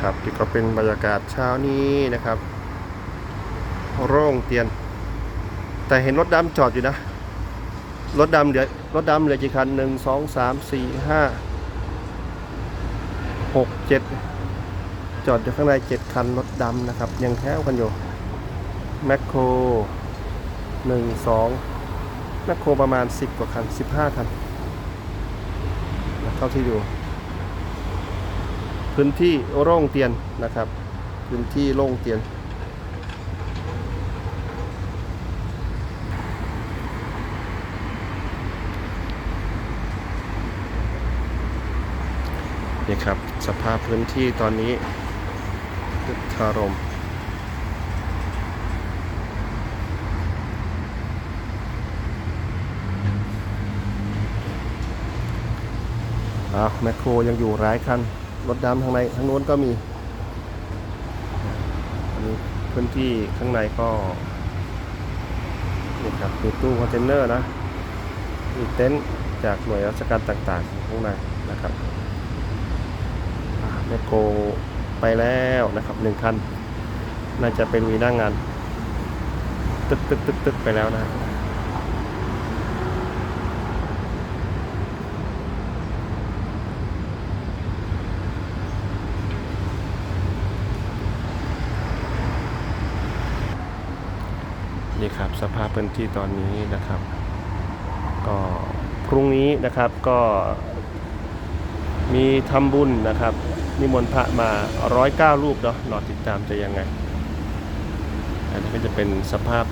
ครับนี่ก็เป็นบรรยากาศเช้านี้นะครับ โร่งเตียน แต่เห็นรถดำจอดอยู่นะ รถดำเหลือรถดำเหลือกี่คันหนึ่งสองสามสี่ห้าหกเจ็ดจอดอยู่ข้างในเจ็ดคันรถดำนะครับ ยังแถวกันอยู่แมคโครหนึ่งสองแมคโครประมาณสิบกว่าคันสิบห้าคันเท่าที่ดู พื้นที่โล่งเตียนนะครับ พื้นที่โล่งเตียน นี่ครับ สภาพพื้นที่ตอนนี้คึกคารมอ้าวแมคโครยังอยู่หลายคัน รถดำทางในทางโน้นก็มีอันนี้พื้นที่ข้างในก็นี่ครับมีตู้คอนเทนเนอร์นะมีเต็นท์จากหน่วยราชการต่างๆข้างในนะครับแมคโครไปแล้วนะครับหนึ่งคัน น่าจะเป็นวีหน้างงาน ตึกตึกตึกตึกไปแล้วนะ นี่ครับสภาพพื้นที่ตอนนี้นะครับ ก็พรุ่งนี้นะครับก็มีทำบุญนะครับ นิมนต์พระมาร้อยเก้ารูปเนาะรอติดตามจะยังไง อันนี้ก็จะเป็นสภาพ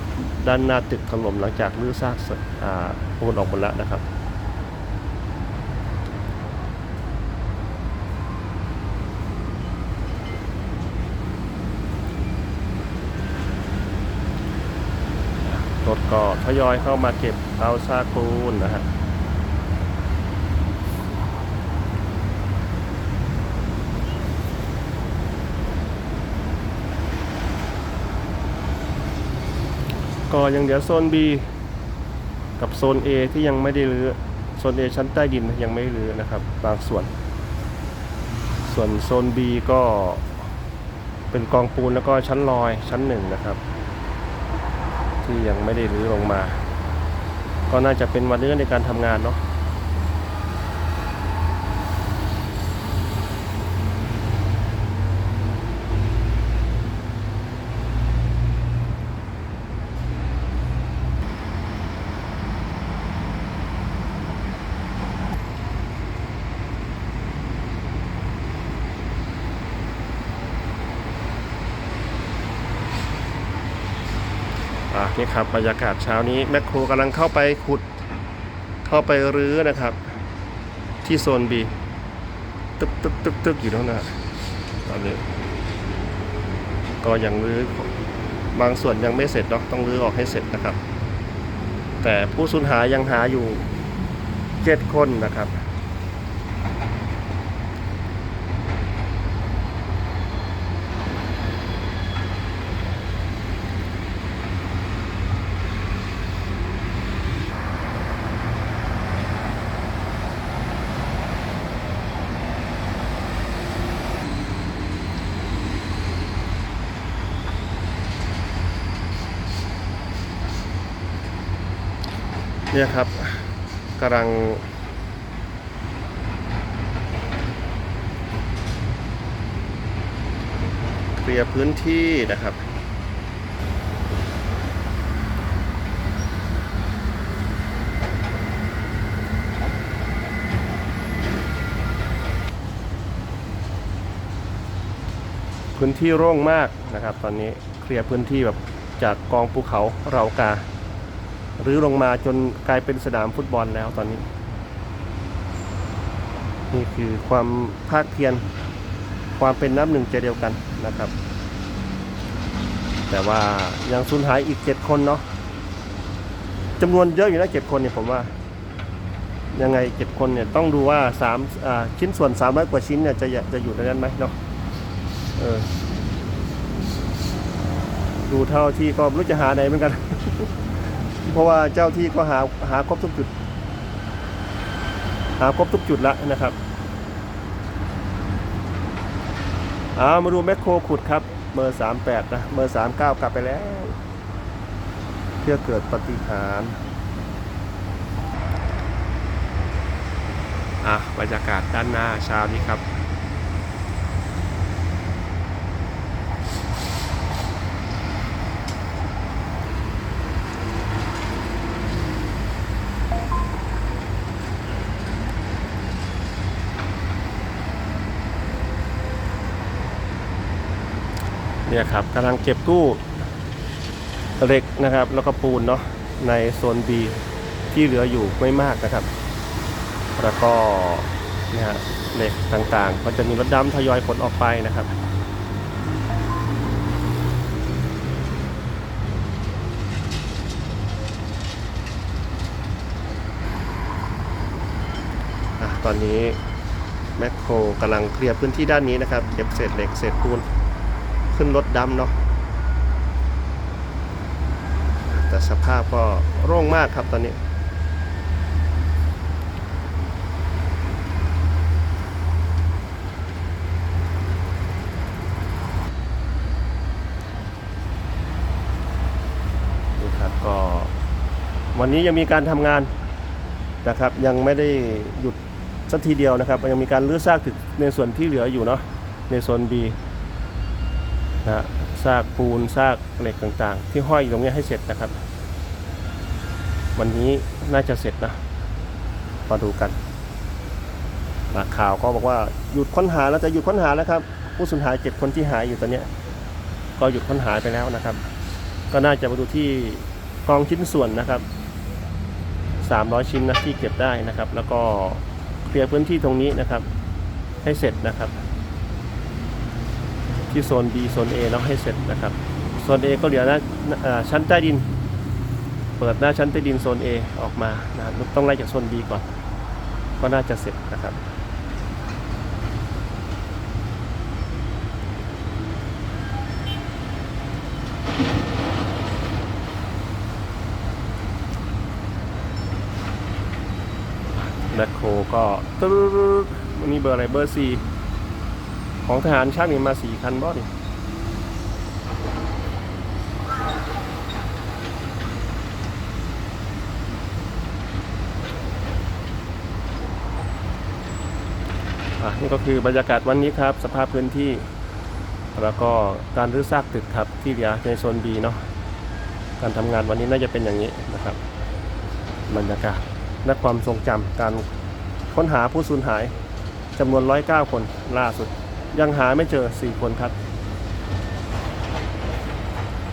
ด้านหน้าตึกถล่มหลังจากรื้อซากเสร็จอ่าปูนออกหมดแล้วนะครับ รถ ก็ทยอยเข้ามาเก็บเอาซากปูนนะฮะก็ยังเหลือโซน B กับโซน A ที่ยังไม่ได้รื้อโซน A ชั้นใต้ดินยังไม่รื้อนะครับ บางส่วน ส่วนโซน B ก็เป็นกองปูนแล้วก็ชั้นลอยชั้นหนึ่งนะครับ ที่ยังไม่ได้รื้อลงมา ก็น่าจะเป็นวันเรื่องในการทำงานเนาะ อะนี่ครับบรรยากาศเช้านี้แมคโครกำลังเข้าไปขุด เข้าไปรื้อนะครับ ที่โซน B ตึกตึกตึกตึกอยู่ตรงนั้นตอนนี้ก็ยังรื้อบางส่วนยังไม่เสร็จเนาะต้องรื้อออกให้เสร็จนะครับ แต่ผู้สูญหายยังหาอยู่เจ็ดคนนะครับ เนี่ยครับกำลัง เคลียร์พื้นที่นะครับพื้นที่โล่งมากนะครับ ตอนนี้เคลียร์พื้นที่แบบจากกองภูเขาเรากา หรือลงมาจนกลายเป็นสนามฟุตบอลแล้วตอนนี้ นี่คือความภาคเพียรความเป็นน้ำหนึ่งใจเดียวกันนะครับ แต่ว่ายังสูญหายอีกเจ็ดคนเนาะจำนวนเยอะอยู่นะเจ็ดคนเนี่ยผมว่า ยังไงเจ็ดคนเนี่ยต้องดูว่าสามชิ้นส่วนสามร้อยกว่าชิ้นเนี่ยจะจะอยู่ในนั้นไหมเนาะเออดูเท่าที่ก็รู้จะหาไหนเหมือนกัน เพราะว่าเจ้าที่ก็หาหาครบทุกจุด หาครบทุกจุดแล้วนะครับเอามาดูแมคโครขุดครับเบอร์38นะเบอร์39กลับไปแล้ว เพื่อเกิดปฏิหารอะบรรยากาศด้านหน้าเช้านี้ครับ เนี่ยครับกำลังเก็บกู้เหล็กนะครับ แล้วก็ปูนเนาะในโซน B ที่เหลืออยู่ไม่มากนะครับ แล้วก็เนี่ยฮะเหล็กต่างๆ ก็จะมีรถดำทยอยขนออกไปนะครับตอนนี้แมคโครกำลังเคลียร์พื้นที่ด้านนี้นะครับ เก็บเศษเหล็กเศษปูน ขึ้นรถดำเนาะแต่สภาพก็โร่งมากครับตอนนี้ นี่ครับก็วันนี้ยังมีการทำงานนะครับ ยังไม่ได้หยุดสักทีเดียวนะครับ ยังมีการรื้อซากตึกในส่วนที่เหลืออยู่เนาะในโซน B นะซากปูนซากเหล็กต่างๆ ที่ห้อยอยู่ตรงนี้ให้เสร็จนะครับ วันนี้น่าจะเสร็จนะมาดูกันนะข่าวก็บอกว่าหยุดค้นหาแล้วจะหยุดค้นหาแล้วครับ ผู้สูญหายเจ็ดคนที่หายอยู่ตอนนี้ก็หยุดค้นหาไปแล้วนะครับ ก็น่าจะมาดูที่กองชิ้นส่วนนะครับ 300 ชิ้นนะที่เก็บได้นะครับ แล้วก็เคลียร์พื้นที่ตรงนี้นะครับ ให้เสร็จนะครับ ที่โซน B โซน A เนาะให้เสร็จนะครับ โซน A ก็เหลือน้าเอ่อชั้นใต้ดิน เปิดหน้าชั้นใต้ดินโซน A ออกมานะครับต้องไล่จากโซน B ก่อน ก็น่าจะเสร็จนะครับแมคโครก็ตึ๊ดมันมีเบอร์อะไรเบอร์สี่ ของทหารช่างนี่มาสี่คันบ่นี่อะนี่ก็คือบรรยากาศวันนี้ครับ สภาพพื้นที่ แล้วก็การรื้อซากตึกครับที่เหลือในโซน B เนาะการทำงานวันนี้น่าจะเป็นอย่างนี้นะครับ บรรยากาศและความทรงจำการค้นหาผู้สูญหายจำนวน 109 คนล่าสุด ยังหาไม่เจอ 4 คนครับ